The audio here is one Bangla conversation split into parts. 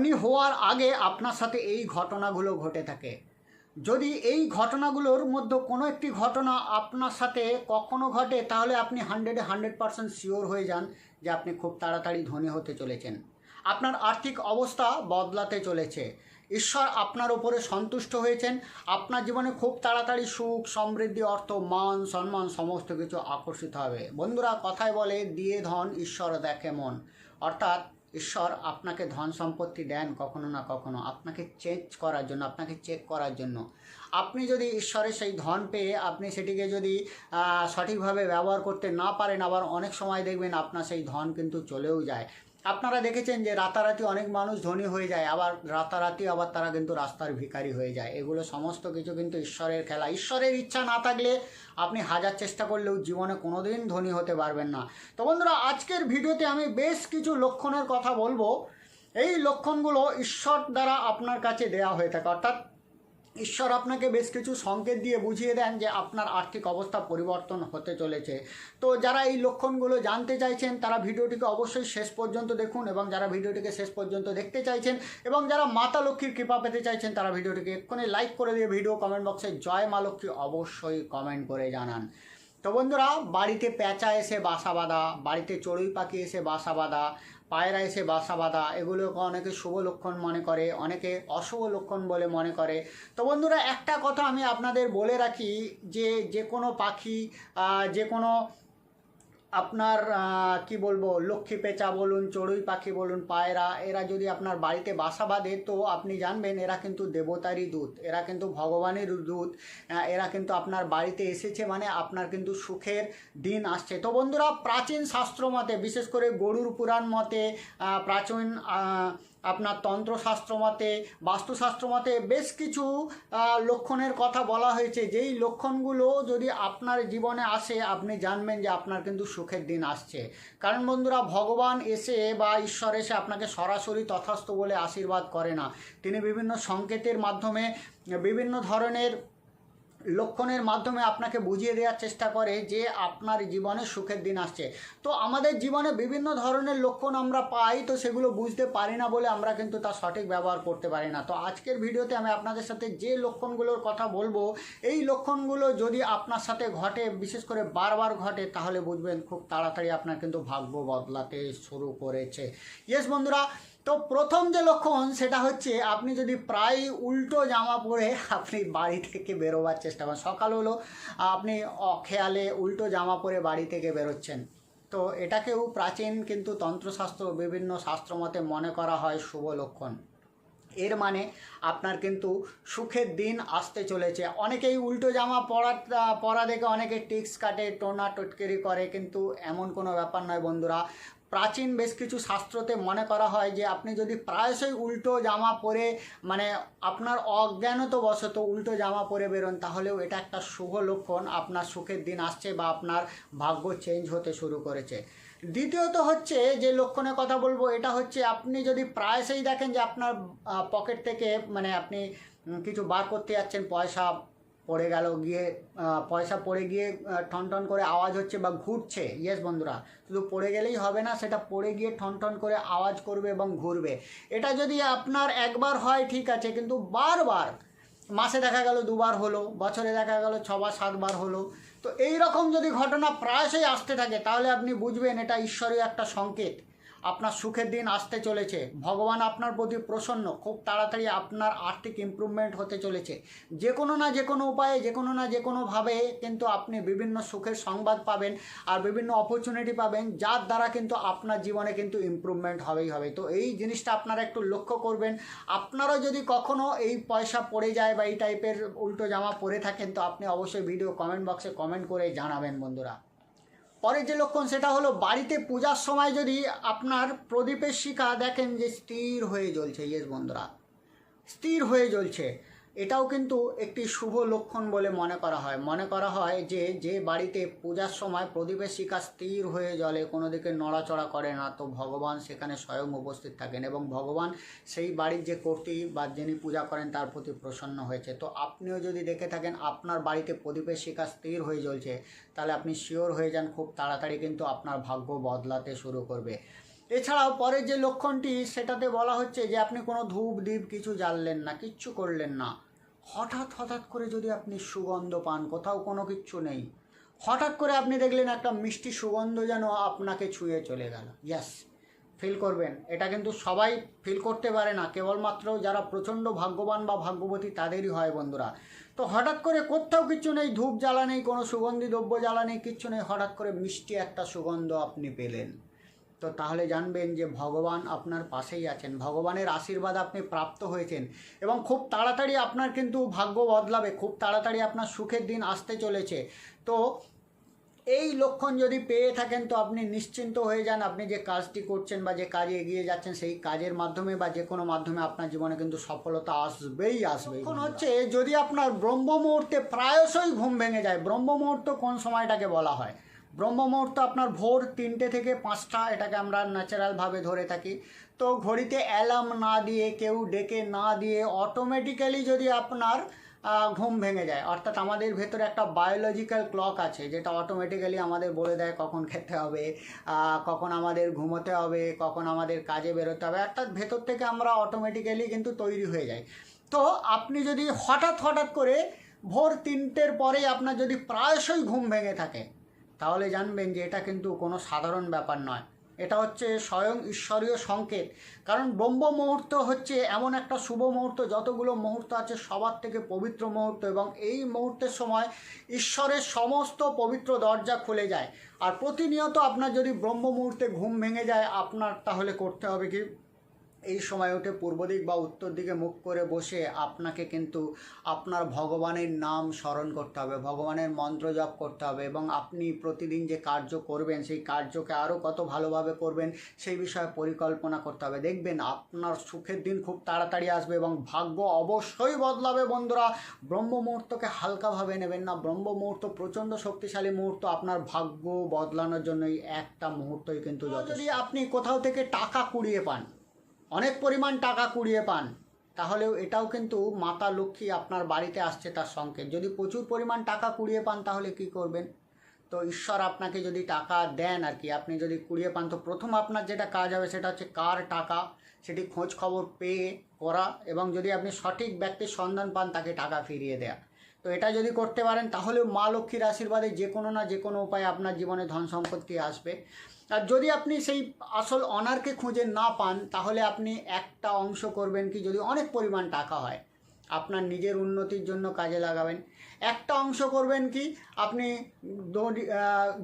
ধনী হওয়ার আগে আপনার সাথে এই ঘটনাগুলো ঘটে থাকে। যদি এই ঘটনাগুলোর মধ্যে কোনো একটি ঘটনা আপনার সাথে কখনো ঘটে, তাহলে আপনি হান্ড্রেডে হান্ড্রেড পারসেন্ট শিওর হয়ে যান যে আপনি খুব তাড়াতাড়ি ধনী হতে চলেছেন। আপনার আর্থিক অবস্থা বদলাতে চলেছে। ঈশ্বর আপনার ওপরে সন্তুষ্ট হয়েছেন। আপনার জীবনে খুব তাড়াতাড়ি সুখ, সমৃদ্ধি, অর্থ, মান, সম্মান সমস্ত কিছু আকর্ষিত হবে। বন্ধুরা, কথায় বলে, দিয়ে ধন, ঈশ্বর দেখে মন। অর্থাৎ ঈশ্বর আপনাকে ধন সম্পত্তি দেন কখনো না কখনো। আপনাকে চেঞ্জ করার জন্য, আপনাকে চেক করার জন্য। আপনি যদি ঈশ্বরের সেই ধন পেয়ে আপনি সেটিকে যদি সঠিকভাবে ব্যবহার করতে না পারেন, আবার অনেক সময় দেখবেন আপনার সেই ধন কিন্তু চলেও যায়। আপনারা দেখেছেন যে রাতারাতি অনেক মানুষ ধনী হয়ে যায়, আবার রাতারাতি আবার তারা কিন্তু রাস্তার ভিখারি হয়ে যায়। এগুলো সমস্ত কিছু কিন্তু ঈশ্বরের খেলা। ঈশ্বরের ইচ্ছা না থাকলে আপনি হাজার চেষ্টা করলেও জীবনে কোনোদিন ধনী হতে পারবেন না। তো বন্ধুরা, আজকের ভিডিওতে আমি বেশ কিছু লক্ষণের কথা বলব। এই লক্ষণগুলো ঈশ্বর দ্বারা আপনার কাছে দেয়া হয়ে থাকে। অর্থাৎ ঈশ্বর আপনাকে বেশ কিছু সংকেত দিয়ে বুঝিয়ে দেন যে আপনার আর্থিক অবস্থা পরিবর্তন হতে চলেছে। তো যারা এই লক্ষণগুলো জানতে চাইছেন, তারা ভিডিওটিকে অবশ্যই শেষ পর্যন্ত দেখুন এবং যারা ভিডিওটিকে শেষ পর্যন্ত দেখতে চাইছেন এবং যারা মাতা লক্ষ্মীর কৃপা পেতে চাইছেন, তারা ভিডিওটিকে এক্ষুনি লাইক করে দিয়ে ভিডিও কমেন্ট বক্সে জয় মা লক্ষ্মী অবশ্যই কমেন্ট করে জানান। তো বন্ধুরা, বাড়িতে প্যাঁচা এসে বাসা বাঁধা, বাড়িতে চড়ুই পাখি এসে বাসা বাঁধা পায়রা এসে বাসা বাঁধা, এগুলোকে অনেকে শুভ লক্ষণ মনে করে, অনেকে অশুভ লক্ষণ বলে মনে করে। তো বন্ধুরা, একটা কথা আমি আপনাদের বলে রাখি যে যে কোনো পাখি যে কোনো আপনার কি বলব, লক্ষ্মী পেঁচা বলুন, চড়ুই পাখি বলুন, পায়রা, এরা যদি আপনার বাড়িতে বাসা বাঁধে, তো আপনি জানবেন এরা কিন্তু দেবতারই দূত, এরা কিন্তু ভগবানের দূত এরা কিন্তু আপনার বাড়িতে এসেছে মানে আপনার কিন্তু সুখের দিন আসছে। তো বন্ধুরা, প্রাচীন শাস্ত্র মতে, বিশেষ করে গরুর পুরাণ মতে প্রাচীন আপনার তন্ত্রশাস্ত্র মতে, বাস্তুশাস্ত্র মতে বেশ কিছু লক্ষণের কথা বলা হয়েছে। যেই লক্ষণগুলো যদি আপনার জীবনে আসে, আপনি জানবেন যে আপনার কিন্তু সুখের দিন আসছে। কারণ বন্ধুরা, ভগবান এসে বা ঈশ্বর এসে আপনাকে সরাসরি তথাস্থ বলে আশীর্বাদ করে না। তিনি বিভিন্ন সংকেতের মাধ্যমে বিভিন্ন ধরনের লক্ষণের মাধ্যমে আপনাকে বুঝিয়ে দেওয়ার চেষ্টা করে যে আপনার জীবনে সুখের দিন আসছে। তো আমাদের জীবনে বিভিন্ন ধরনের লক্ষণ আমরা পাই, তো সেগুলো বুঝতে পারি না বলে আমরা কিন্তু তার সঠিক ব্যবহার করতে পারি না। তো আজকের ভিডিওতে আমি আপনাদের সাথে যে লক্ষণগুলোর কথা বলব, এই লক্ষণগুলো যদি আপনার সাথে ঘটে, বিশেষ করে বারবার ঘটে, তাহলে বুঝবেন খুব তাড়াতাড়ি আপনার কিন্তু ভাগ্য বদলাতে শুরু করেছে। ইয়েস বন্ধুরা তো প্রথম যে লক্ষণ সেটা হচ্ছে আপনি যদি প্রায় উল্টো জামা পরে আপনি বাড়ি থেকে বেরোবার চেষ্টা করেন। সকাল হলো, আপনি অখেয়ালে উল্টো জামা পরে বাড়ি থেকে বেরোচ্ছেন। তো এটাকেও প্রাচীন কিন্তু তন্ত্রশাস্ত্র, বিভিন্ন শাস্ত্রমতে মনে করা হয় শুভ লক্ষণ। এর মানে আপনার কিন্তু সুখের দিন আসতে চলেছে। অনেকেই উল্টো জামা পরা পরা দেখে অনেকে টিক্স কাটে, টোনা টটকেরি করে, কিন্তু এমন কোনো ব্যাপার নয় বন্ধুরা। প্রাচীন বেশ কিছু শাস্ত্রতে মনে করা হয় যে আপনি যদি প্রায়শই উল্টো জামা পরে মানে আপনার অজ্ঞানতবশত উল্টো জামা পরে বেরোন, তাহলেও এটা একটা শুভ লক্ষণ। আপনার সুখের দিন আসছে বা আপনার ভাগ্য চেঞ্জ হতে শুরু করেছে। দ্বিতীয়ত হচ্ছে যে লক্ষণের কথা বলব, এটা হচ্ছে আপনি যদি প্রায়শই দেখেন যে আপনার পকেট থেকে মানে আপনি কিছু বার করতে যাচ্ছেন, পয়সা পড়ে গেল, গিয়ে পয়সা পড়ে গিয়ে ঠন ঠন করে আওয়াজ হচ্ছে বা ঘুরছে। ইয়েস বন্ধুরা, শুধু পড়ে গেলেই হবে না, সেটা পড়ে গিয়ে ঠন ঠন করে আওয়াজ করবে এবং ঘুরবে। এটা যদি আপনার একবার হয়, ঠিক আছে, কিন্তু বারবার, মাসে দেখা গেল দুবার হলো, বছরে দেখা গেল ছবার, সাতবার হলো, তো এই রকম যদি ঘটনা প্রায়শই আসতে থাকে, তাহলে আপনি বুঝবেন এটা ঈশ্বরীয় একটা সংকেত। আপনার সুখের দিন আসতে চলেছে। ভগবান আপনার প্রতি প্রসন্ন। খুব তাড়াতাড়ি আপনার আর্থিক ইমপ্রুভমেন্ট হতে চলেছে। যে কোনো না যে কোনো উপায়ে যে কোনো না যে কোনোভাবে কিন্তু আপনি বিভিন্ন সুখের সংবাদ পাবেন আর বিভিন্ন অপরচুনিটি পাবেন, যার দ্বারা কিন্তু আপনার জীবনে কিন্তু ইমপ্রুভমেন্ট হবেই হবে। তো এই জিনিসটা আপনারা একটু লক্ষ্য করবেন। আপনারও যদি কখনও এই পয়সা পড়ে যায় বা এই টাইপের উল্টো জামা পরে থাকেন, তো আপনি অবশ্যই ভিডিও কমেন্ট বক্সে কমেন্ট করে জানাবেন বন্ধুরা। পরের যে লক্ষণ সেটা হলো বাড়িতে পূজার সময় যদি আপনার প্রদীপের শিখা দেখেন যে স্থির হয়ে জ্বলছে ইয়েস বন্ধুরা, স্থির হয়ে জ্বলছে। এটাও কিন্তু একটি শুভ লক্ষণ বলে মনে করা হয়। মনে করা হয় যে যে বাড়িতে পূজার সময় প্রদীপের শিখা স্থির হয়ে জ্বলে কোনো দিকে নড়াচড়া করে না, তো ভগবান সেখানে স্বয়ং উপস্থিত থাকেন এবং ভগবান সেই বাড়ির যে কর্তৃ বা যিনি পূজা করেন, তার প্রতি প্রসন্ন হয়েছে। তো আপনিও যদি দেখে থাকেন, আপনার বাড়িতে প্রদীপের শিখা স্থির হয়ে জ্বলছে, তাহলে আপনি শিওর হয়ে যান, খুব তাড়াতাড়ি কিন্তু আপনার ভাগ্য বদলাতে শুরু করবে। এছাড়াও পরের যে লক্ষণটি, সেটাতে বলা হচ্ছে যে আপনি কোনো ধূপ দ্বীপ কিছু জ্বাললেন না, কিচ্ছু করলেন না। হঠাৎ হঠাৎ করে যদি আপনি সুগন্ধ পান, কোথাও কোনো কিচ্ছু নেই। হঠাৎ করে আপনি দেখলেন একটা মিষ্টি সুগন্ধ যেন আপনাকে ছুঁয়ে চলে গেল। ইয়াস ফিল করবেন। এটা কিন্তু সবাই ফিল করতে পারে না। কেবলমাত্র যারা প্রচণ্ড ভাগ্যবান বা ভাগ্যবতী, তাদেরই হয় বন্ধুরা। তো হঠাৎ করে কোথাও কিচ্ছু নেই, ধূপ জ্বালা নেই, কোনো সুগন্ধি দ্রব্য জ্বালা নেই, কিচ্ছু নেই। হঠাৎ করে মিষ্টি একটা সুগন্ধ আপনি পেলেন। তো তাহলে জানবেন যে ভগবান আপনার পাশেই আছেন। ভগবানের আশীর্বাদ আপনি প্রাপ্ত হয়েছেন এবং খুব তাড়াতাড়ি আপনার কিন্তু ভাগ্য বদলাবে খুব তাড়াতাড়ি আপনার সুখের দিন আসতে চলেছে। তো এই লক্ষণ যদি পেয়ে থাকেন তো আপনি নিশ্চিন্ত হয়ে যান আপনি যে কাজটি করছেন বা যে কাজে এগিয়ে যাচ্ছেন সেই কাজের মাধ্যমে বা যে কোনো মাধ্যমে আপনার জীবনে কিন্তু সফলতা আসবেই আসবে এখন হচ্ছে যদি আপনার ব্রহ্ম মুহূর্তে প্রায়শই ঘুম ভেঙে যায় ব্রহ্ম মুহূর্ত কোন সময়টাকে বলা হয়? ব্রহ্ম মুহূর্ত আপনার ভোর তিনটে থেকে পাঁচটা, এটাকে আমরা ন্যাচারালভাবে ধরে থাকি। তো ঘড়িতে অ্যালার্ম না দিয়ে, কেউ ডেকে না দিয়ে অটোমেটিক্যালি যদি আপনার ঘুম ভেঙে যায়, অর্থাৎ আমাদের ভেতরে একটা বায়োলজিক্যাল ক্লক আছে, যেটা অটোমেটিক্যালি আমাদের বলে দেয় কখন খেতে হবে কখন আমাদের ঘুমোতে হবে, কখন আমাদের কাজে বেরোতে হবে, অর্থাৎ ভেতর থেকে আমরা অটোমেটিক্যালি কিন্তু তৈরি হয়ে যাই। তো আপনি যদি হঠাৎ হঠাৎ করে ভোর তিনটের পরেই আপনার যদি প্রায়শই ঘুম ভেঙে থাকে তাহলে জানবেন যে এটা কিন্তু কোনো সাধারণ ব্যাপার নয়। এটা হচ্ছে স্বয়ং ঈশ্বরীয় সংকেত। কারণ ব্রহ্ম মুহূর্ত হচ্ছে এমন একটা শুভ মুহূর্ত, যতগুলো মুহূর্ত আছে সবার থেকে পবিত্র মুহূর্ত এবং এই মুহূর্তের সময় ঈশ্বরের সমস্ত পবিত্র দরজা খুলে যায়। আর প্রতিনিয়ত আপনার যদি ব্রহ্ম মুহূর্তে ঘুম ভেঙে যায়, আপনার তাহলে করতে হবে কি? এই সময় উঠে পূর্ব দিক বা উত্তর দিকে মুখ করে বসে আপনাকে কিন্তু আপনার ভগবানের নাম স্মরণ করতে হবে ভগবানের মন্ত্র জপ করতে হবে এবং আপনি প্রতিদিন যে কার্য করবেন সেই কার্যকে আরও কত ভালোভাবে করবেন সেই বিষয়ে পরিকল্পনা করতে হবে। দেখবেন আপনার সুখের দিন খুব তাড়াতাড়ি আসবে এবং ভাগ্য অবশ্যই বদলাবে বন্ধুরা। ব্রহ্ম মুহূর্তকে হালকাভাবে নেবেন না। ব্রহ্ম মুহূর্ত প্রচণ্ড শক্তিশালী মুহূর্ত আপনার ভাগ্য বদলানোর জন্যই একটা মুহূর্তই কিন্তু। যদি আপনি কোথাও থেকে টাকা কুড়িয়ে পান অনেক পরিমাণ টাকা কুড়িয়ে পান, তাহলেও এটাও কিন্তু মাতা লক্ষ্মী আপনার বাড়িতে আসছে তার সংকেত যদি প্রচুর পরিমাণ টাকা কুড়িয়ে পান তাহলে কি করবেন? তো ঈশ্বর আপনাকে যদি টাকা দেন আর কি, আপনি যদি কুড়িয়ে পান, তো প্রথম আপনার যেটা কাজ হবে সেটা হচ্ছে কার টাকা, সেটি খোঁজ খবর পেয়ে করা এবং যদি আপনি সঠিক ব্যক্তির সন্ধান পান তাকে টাকা ফিরিয়ে দেয়া। তো এটা যদি করতে পারেন তাহলে মা লক্ষ্মীর আশীর্বাদে যে কোনো না যে কোনো উপায়ে আপনার জীবনে ধন সম্পত্তি আসবে। আর যদি আপনি সেই আসল অনারকে খুঁজে না পান, তাহলে আপনি একটা অংশ করবেন কি, যদি অনেক পরিমাণ টাকা হয়, আপনার নিজের উন্নতির জন্য কাজে লাগাবেন। একটা অংশ করবেন কি? আপনি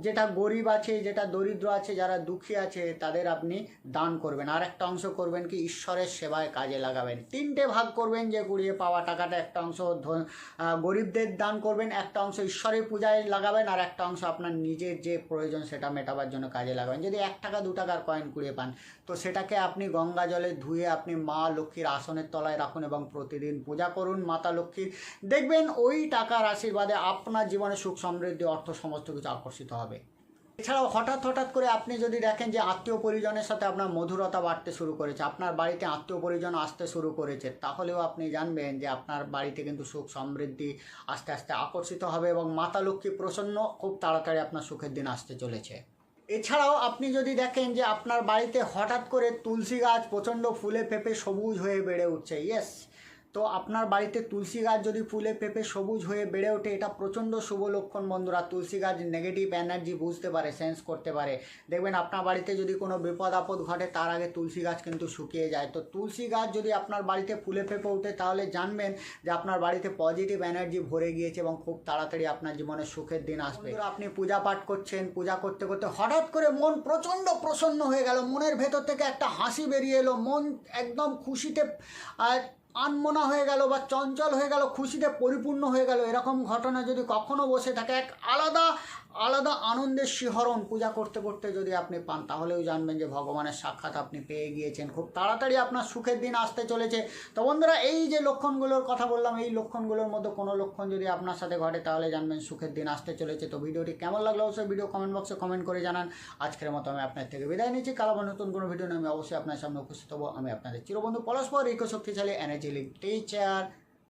যেটা গরিব আছে, যেটা দরিদ্র আছে, যারা দুঃখী আছে, তাদের আপনি দান করবেন। আর একটা অংশ করবেন কি? ঈশ্বরের সেবায় কাজে লাগাবেন। তিনটে ভাগ করবেন যে কুড়িয়ে পাওয়া টাকাটা। একটা অংশ গরিবদের দান করবেন, একটা অংশ ঈশ্বরের পূজায় লাগাবেন, আর একটা অংশ আপনার নিজের যে প্রয়োজন সেটা মেটাবার জন্য কাজে লাগাবেন। যদি এক টাকা, দু টাকার কয়েন কুড়িয়ে পান, তো সেটাকে আপনি গঙ্গা জলে ধুয়ে আপনি মা লক্ষ্মীর আসনের তলায় রাখুন এবং প্রতিদিন পূজা করুন মাতা লক্ষ্মীর। দেখবেন ওই টাকার আশীর্বাদে আপনার জীবনে সুখ সমৃদ্ধি, অর্থ সমস্ত কিছু আকর্ষিত হবে। এছাড়াও হঠাৎ হঠাৎ করে আপনি যদি দেখেন যে আত্মীয় পরিজনের সাথে আপনার মধুরতা বাড়তে শুরু করেছে, আপনার বাড়িতে আত্মীয় পরিজন আসতে শুরু করেছে, তাহলেও আপনি জানবেন যে আপনার বাড়িতে কিন্তু সুখ সমৃদ্ধি আস্তে আস্তে আকর্ষিত হবে এবং মাতা লক্ষ্মী প্রসন্ন খুব তাড়াতাড়ি আপনার সুখের দিন আসতে চলেছে। এছাড়াও আপনি যদি দেখেন যে আপনার বাড়িতে হঠাৎ করে তুলসী গাছ প্রচণ্ড ফুলে ফেপে সবুজ হয়ে বেড়ে উঠছে ইয়েস তো আপনার বাড়িতে তুলসী গাছ যদি ফুলে পেঁপে সবুজ হয়ে বেড়ে ওঠে এটা প্রচণ্ড শুভ লক্ষণ বন্ধুরা। তুলসী গাছ নেগেটিভ এনার্জি বুঝতে পারে সেন্স করতে পারে। দেখবেন আপনার বাড়িতে যদি কোনো বিপদ আপদ ঘটে তার আগে তুলসী গাছ কিন্তু শুকিয়ে যায়। তো তুলসী গাছ যদি আপনার বাড়িতে ফুলে ফেপে ওঠে তাহলে জানবেন যে আপনার বাড়িতে পজিটিভ এনার্জি ভরে গিয়েছে এবং খুব তাড়াতাড়ি আপনার জীবনে সুখের দিন আসবে। আপনি পূজা পাঠ করছেন পূজা করতে করতে হঠাৎ করে মন প্রচণ্ড প্রসন্ন হয়ে গেল। মনের ভেতর থেকে একটা হাসি বেরিয়ে এলো। মন একদম খুশিতে আহ, আনমনা হয়ে গেল বা চঞ্চল হয়ে গেল, খুশিতে পরিপূর্ণ হয়ে গেল, এরকম ঘটনা যদি কখনো বসে থাকে, এক আলাদা আলাদা আনন্দের শিহরণ পূজা করতে করতে যদি আপনি পান, তাহলেও জানবেন যে ভগবানের সাক্ষাৎ আপনি পেয়ে গিয়েছেন। খুব তাড়াতাড়ি আপনার সুখের দিন আসতে চলেছে। তো বন্ধুরা, এই যে লক্ষণগুলোর কথা বললাম, এই লক্ষণগুলোর মধ্যে কোনো লক্ষণ যদি আপনার সাথে ঘটে, তাহলে জানবেন সুখের দিন আসতে চলেছে। তো ভিডিওটি কেমন লাগল অবশ্যই ভিডিও কমেন্ট বক্সে কমেন্ট করে জানান। আজকের মতো আমি আপনার থেকে বিদায় নিচ্ছি। কালো আবার নতুন কোনো ভিডিও নিয়ে আমি অবশ্যই আপনার সামনে উপস্থিত হব। আমি আপনাদের চিরবন্ধু পরস্পর ইকো শক্তিশালী এনার্জি লিগ টিচার